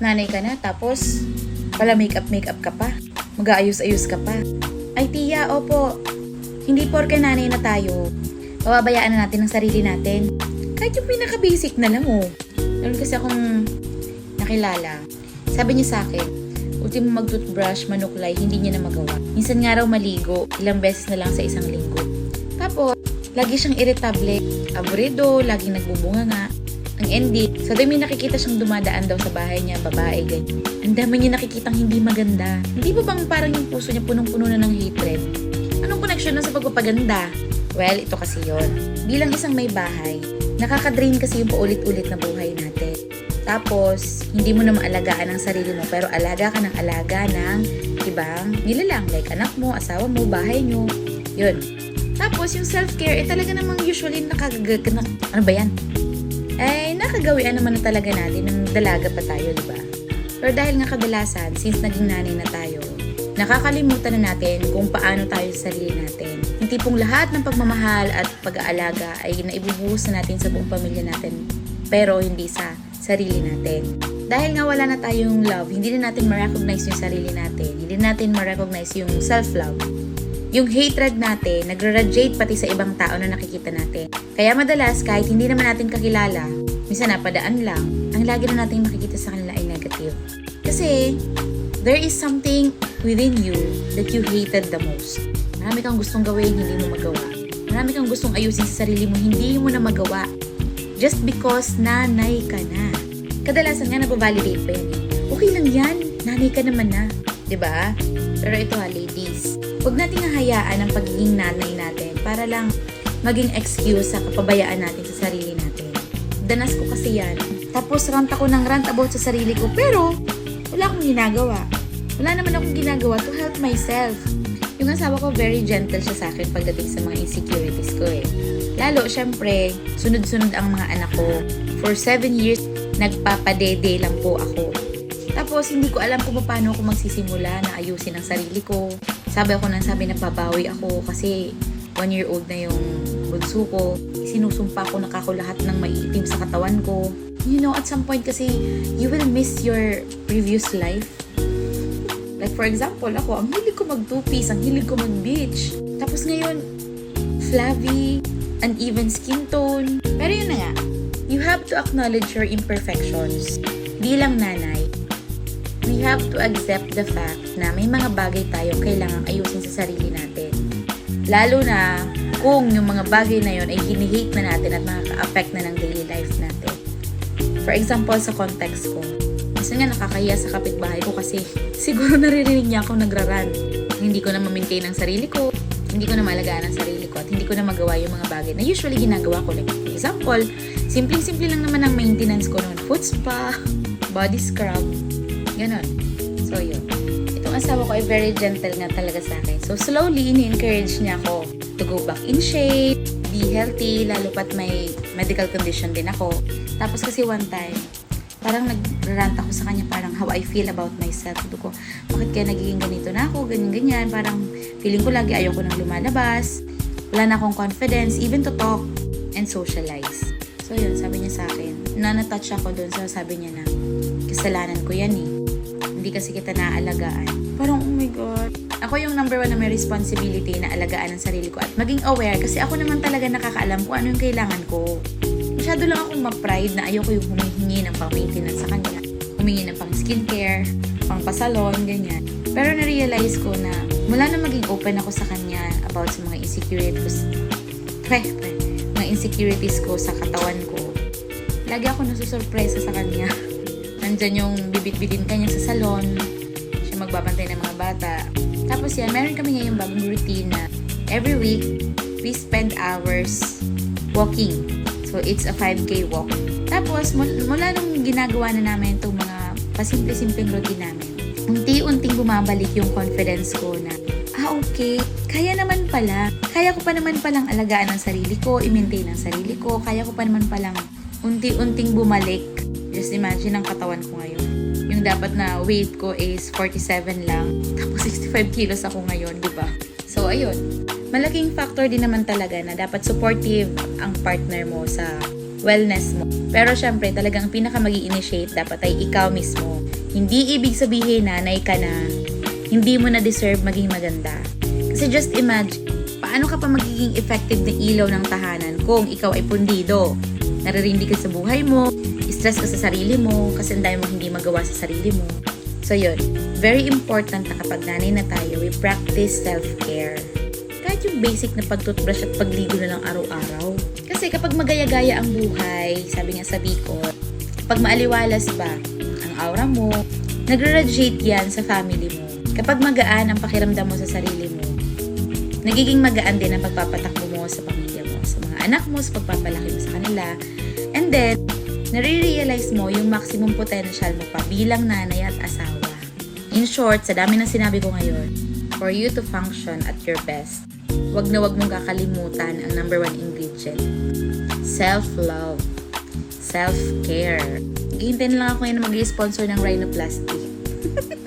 Nanay ka na, tapos pala makeup-makeup ka pa. Mag-aayos-ayos ka pa. Ay, tiya, opo. Hindi porke nanay na tayo. Pababayaan na natin ang sarili natin. Kahit yung pinaka-basic na lang, oh. Meron kasi akong nakilala. Sabi niya sa akin, ultimo mag-toothbrush, manuklay, hindi niya na magawa. Minsan nga raw maligo, ilang beses na lang sa isang linggo. Tapos, lagi siyang irritable, aburido, laging nagbubunga nga. Ang ending, sa dami nakikita siyang dumadaan daw sa bahay niya, babae, ganyan. Ang dami niya nakikitang hindi maganda. Hindi ba bang parang yung puso niya punong-puno na ng hatred? Anong connection nun sa pagpapaganda? Well, ito kasi yon. Bilang isang may bahay, nakaka-drain kasi yung paulit-ulit na buhay natin. Tapos, hindi mo na maalagaan ang sarili mo, pero alaga ka ng alaga ng ibang nilalang, like anak mo, asawa mo, bahay nyo. Yun. Tapos, yung self-care, eh talaga namang usually nakagag... Na, ano ba yan? Eh, nakagawian naman na talaga natin ng dalaga pa tayo, di ba? Pero dahil nga kadalasan, since naging nanay na tayo, nakakalimutan na natin kung paano tayo sa sarili natin. Yung tipong lahat ng pagmamahal at pag-aalaga ay naibubuhos na natin sa buong pamilya natin, pero hindi sa sarili natin. Dahil nga wala na tayong love, hindi na natin ma-recognize yung sarili natin. Hindi natin ma-recognize yung self-love. Yung hatred natin, nagre-radiate pati sa ibang tao na nakikita natin. Kaya madalas, kahit hindi naman natin kakilala, minsan napadaan lang, ang lagi na natin makikita sa kanila ay negative. Kasi, there is something within you that you hated the most. Marami kang gustong gawin, hindi mo magawa. Marami kang gustong ayusin sa sarili mo, hindi mo na magawa. Just because nanay ka na. Kadalasan nga nababalidate pa yan eh. Okay lang yan, nanay ka naman na. ba? Pero ito ha, ladies. Huwag nating hahayaan ang pagiging nanay natin para lang maging excuse sa kapabayaan natin sa sarili natin. Danas ko kasi yan. Tapos rant ako ng rant about sa sarili ko, pero wala akong ginagawa. Wala naman akong ginagawa to help myself. Yung asawa ko, very gentle siya sa akin pagdating sa mga insecurities ko eh. Lalo, syempre, sunod-sunod ang mga anak ko. For seven years, nagpapadede lang po ako. Tapos, hindi ko alam kung paano ako magsisimula na ayusin ang sarili ko. Sabi ako nang sabi na babawi ako kasi one year old na yung bunso ko. Sinusumpa ko na lahat ng maiitim sa katawan ko. You know, at some point kasi, you will miss your previous life. Like for example, ako, ang hilig ko mag ang hilig ko mag-beach. Tapos ngayon, flabby, uneven skin tone. Pero yun na nga, you have to acknowledge your imperfections. Bilang nanay, we have to accept the fact na may mga bagay tayo kailangang ayusin sa sarili natin. Lalo na kung yung mga bagay na yon ay hinihate na natin at nakaka-affect na ng daily life natin. For example, sa context ko, Minsan nga nakakahiya sa kapitbahay ko kasi siguro naririnig niya ako nagraran. Hindi ko na ma-maintain ang sarili ko, hindi ko na malagaan ang sarili ko, at hindi ko na magawa yung mga bagay na usually ginagawa ko. Like, for example, simple-simple lang naman ang maintenance ko noon. Foot spa, body scrub, ganon. So, yun. Itong asawa ko ay very gentle nga talaga sa akin. So, slowly, ini-encourage niya ako to go back in shape, be healthy, lalo pat may medical condition din ako. Tapos kasi one time, parang nagrarant ako sa kanya parang how I feel about myself. Sabi ko, bakit kaya nagiging ganito na ako, ganyan-ganyan. Parang feeling ko lagi ayoko nang lumalabas. Wala na akong confidence, even to talk and socialize. So yun, sabi niya sa akin. Na-touch ako doon, so sabi niya na, kasalanan ko yan eh. Hindi kasi kita naaalagaan. Parang, oh my God. Ako yung number one na may responsibility na alagaan ang sarili ko at maging aware kasi ako naman talaga nakakaalam kung ano yung kailangan ko masyado lang akong ma-pride na ayoko yung humihingi ng pang-maintenance sa kanya. Humingi ng pang-skincare, pang-pasalon, ganyan. Pero na-realize ko na mula na maging open ako sa kanya about sa mga insecurities, pre, pre, mga insecurities ko sa katawan ko, lagi ako nasusurpresa sa kanya. Nandyan yung bibit-bitin kanya sa salon, siya magbabantay ng mga bata. Tapos yan, meron kami ngayong bagong routine na every week, we spend hours walking So, it's a 5K walk. Tapos, mula nung ginagawa na namin itong mga pasimple-simpleng routine namin, unti-unting bumabalik yung confidence ko na, ah, okay, kaya naman pala. Kaya ko pa naman palang alagaan ang sarili ko, i-maintain ang sarili ko, kaya ko pa naman palang unti-unting bumalik. Just imagine ang katawan ko ngayon. Yung dapat na weight ko is 47 lang, tapos 65 kilos ako ngayon, di ba? So, ayun malaking factor din naman talaga na dapat supportive ang partner mo sa wellness mo. Pero syempre, talagang pinaka mag initiate dapat ay ikaw mismo. Hindi ibig sabihin nanay ka na, hindi mo na deserve maging maganda. Kasi just imagine, paano ka pa magiging effective na ilaw ng tahanan kung ikaw ay pundido? Naririndi ka sa buhay mo, stress ka sa sarili mo, kasi ang dami mong hindi magawa sa sarili mo. So yun, very important na kapag nanay na tayo, we practice self-care. Kahit yung basic na pagtutbrush at pagligo na lang araw-araw. Kasi kapag magaya-gaya ang buhay, sabi nga sa Bicol, pag maaliwalas ba ang aura mo, nagre-radiate yan sa family mo. Kapag magaan ang pakiramdam mo sa sarili mo, nagiging magaan din ang pagpapatakbo mo sa pamilya mo, sa mga anak mo, sa pagpapalaki mo sa kanila. And then, nare-realize mo yung maximum potential mo pa bilang nanay at asawa. In short, sa dami ng sinabi ko ngayon, for you to function at your best, wag na wag mong kakalimutan ang number one ingredient. Self-love. Self-care. Hihintay na lang ako ngayon mag-sponsor ng rhinoplasty.